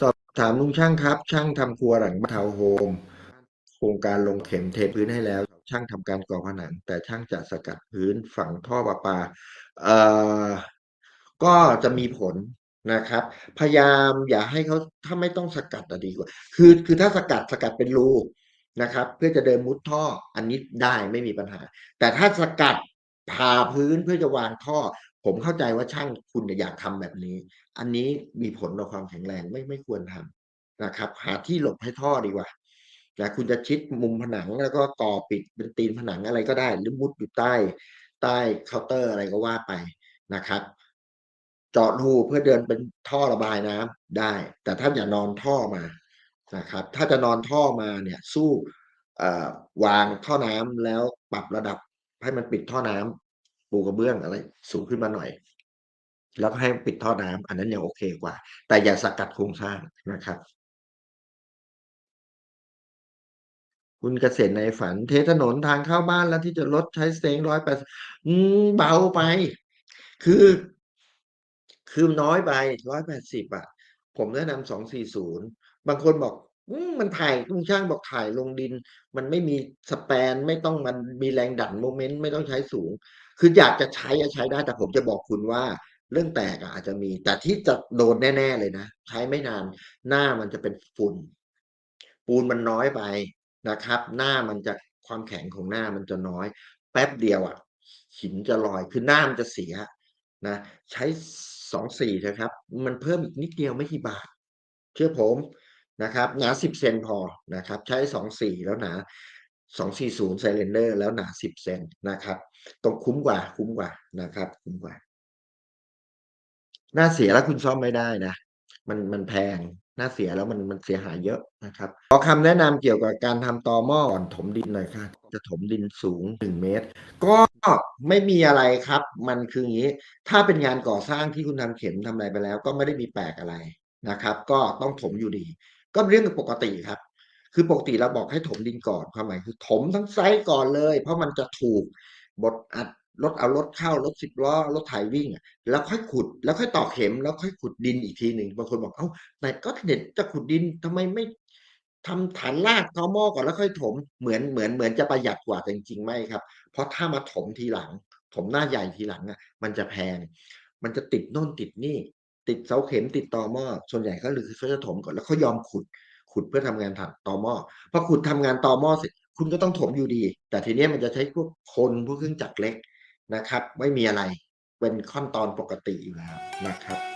สอบถามลุงช่างครับ ช่างทำครัวหลังบ้านทาวน์โฮมโครงการลงเข็มเทพื้นให้แล้ว ช่างทำการก่อผนัง แต่ช่างจะสกัดพื้นฝังท่อประปา เอ่อ ก็จะมีผลนะครับ พยายามอย่าให้เขาถ้าไม่ต้องสกัดอะดีกว่า คือคือถ้าสกัดสกัดเป็นรูนะครับ เพื่อจะเดินมุดท่ออันนี้ได้ไม่มีปัญหา แต่ถ้าสกัด ผ่าพื้นเพื่อจะวางท่อ ผมเข้าใจว่าช่างคุณอยากทำแบบนี้ อันนี้มีผลต่อความแข็งแรงไม่ไม่ควรทำนะครับ หาที่หลบให้ท่อดีกว่านะคุณจะชิดมุมผนังแล้วก็ก่อปิดเป็นตีนผนังอะไรก็ได้ หรือมุดอยู่ใต้ ใต้เคาน์เตอร์อะไรก็ว่าไปนะครับเจาะรูเพื่อเดินเป็นท่อระบายน้ำได้ แต่ท่านอย่านอนท่อมานะครับ ถ้าจะนอนท่อมาเนี่ยสู้วางท่อน้ำแล้วปรับระดับ ให้มันปิดท่อน้ำปูกระเบื้องอะไร สูงขึ้นมาหน่อย แล้วก็ให้ปิดท่อน้ำอันนั้นยังโอเคกว่า แต่อย่าสกัดโครงสร้างนะครับ คุณเกษตรในฝัน เทถนนทางเข้าบ้านแล้วที่จะรถใช้เซ้ง180อืมเบาไป คือ คือน้อยไป180อะผมแนะนำ240บางคนบอก อืมมันถ่ายลุงช่างบอกถ่ายลงดิน มันไม่มีสแปนไม่ต้องมันมีแรงดันโมเมนต์ไม่ต้องใช้สูง คืออยากจะใช้อะใช้ได้แต่ผมจะบอกคุณว่า เรื่องแตกอะอาจจะมี แต่ที่จะโดนแน่ ๆ เลยนะ ใช้ไม่นาน หน้ามันจะเป็นฝุ่นปูนมันน้อยไปนะครับ หน้ามันจะความแข็งของหน้ามันจะน้อย แป๊บเดียวอะหินจะลอยคือหน้ามันจะเสียนะใช้24เถอะครับ มันเพิ่มอีกนิดเดียวไม่กี่บาท เชื่อผม นะครับหนา 10 เซนพอนะครับ ใช้ 24 แล้วหนา 240 Cylinder แล้วหนา 10 เซนนะครับ ตรงคุ้มกว่าคุ้มกว่านะครับ คุ้มกว่า หน้าเสียแล้วคุณซ่อมไม่ได้นะ มันมันแพงหน้าเสียแล้วมันมันเสียหายเยอะนะครับขอคำแนะนำเกี่ยวกับการทำตอหม้อก่อนถมดินหน่อยค่ะจะถมดินสูง 1 เมตร ก็ไม่มีอะไรครับ มันคืออย่างงี้ ถ้าเป็นงานก่อสร้างที่คุณทำเข็มทำอะไรไปแล้ว ก็ไม่ได้มีแปลกอะไรนะครับ ก็ต้องถมอยู่ดี ก็เป็นเรื่องปกติครับ คือปกติเราบอกให้ถมดินก่อนความหมายคือถมทั้งไซต์ก่อนเลย เพราะมันจะถูกบดอัดรถเอารถเข้ารถ10ล้อรถไถวิ่งแล้วค่อยขุด แล้วค่อยตอกเข็ม แล้วค่อยขุดดินอีกทีหนึ่งบางคนบอกเอ้าไหนก็เห็นจะขุดดินทำไมไม่ทำฐานรากตอหม้อก่อนแล้วค่อยถมเหมือนเหมือนเหมือนจะประหยัดกว่าแต่จริงๆไม่ครับ เพราะถ้ามาถมทีหลัง ถมหน้าใหญ่ทีหลังอะมันจะแพง มันจะติดโน่นติดนี่ ติดเสาเข็มติดตอหม้อส่วนใหญ่ก็คือเขาจะถมก่อนแล้วเขายอมขุดขุดเพื่อทำงานถตอหม้อพอขุดทำงานตอหม้อเสร็จคุณก็ต้องถมอยู่ดี แต่ทีนี้มันจะใช้พวกคนพวกเครื่องจักรเล็กนะครับ ไม่มีอะไรเป็นขั้นตอนปกติอยู่แล้วนะครับ